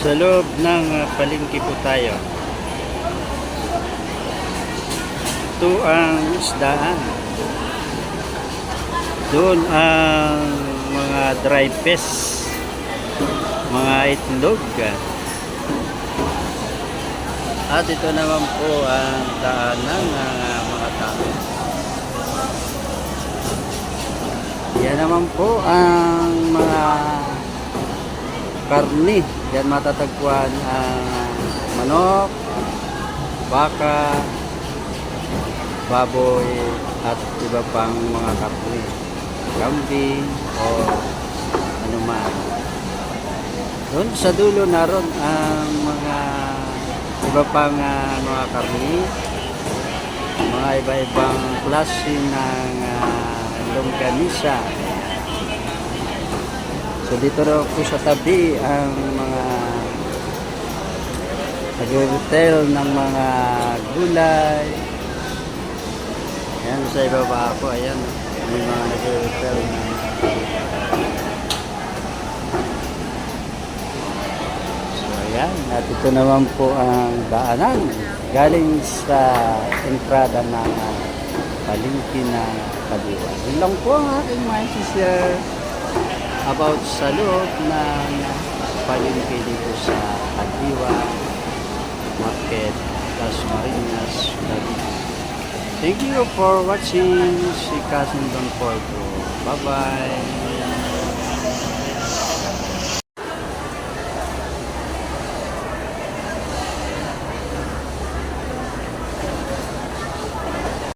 Sa loob ng uh, palengke po tayo. Ito ang isdaan. Doon ang mga dry fish, mga itlog. At ito naman po ang daanan ng uh, mga tao. Yan naman po ang mga karni. Yan matatagpuan ang manok, baka, baboy, at iba pang mga karni. Kambing o anuman. Doon sa dulo naroon ang mga iba pang ah, mga karni, mga iba-ibang klase ng uh, longganisa. So dito raw po sa tabi ang mga nag-retail ng mga gulay. Ayan sa ibaba ako, ayan. May mga nag-retail ng So ayan, at ito naman po ang daanan galing sa entrada ng uh, palengke ng Kadiwa. Yun lang po ang aking may share about sa loob ng palengke dito sa Kadiwa Market, Las Marinas, Cavite. Thank you for watching si Cousin Don Porto. Bye-bye.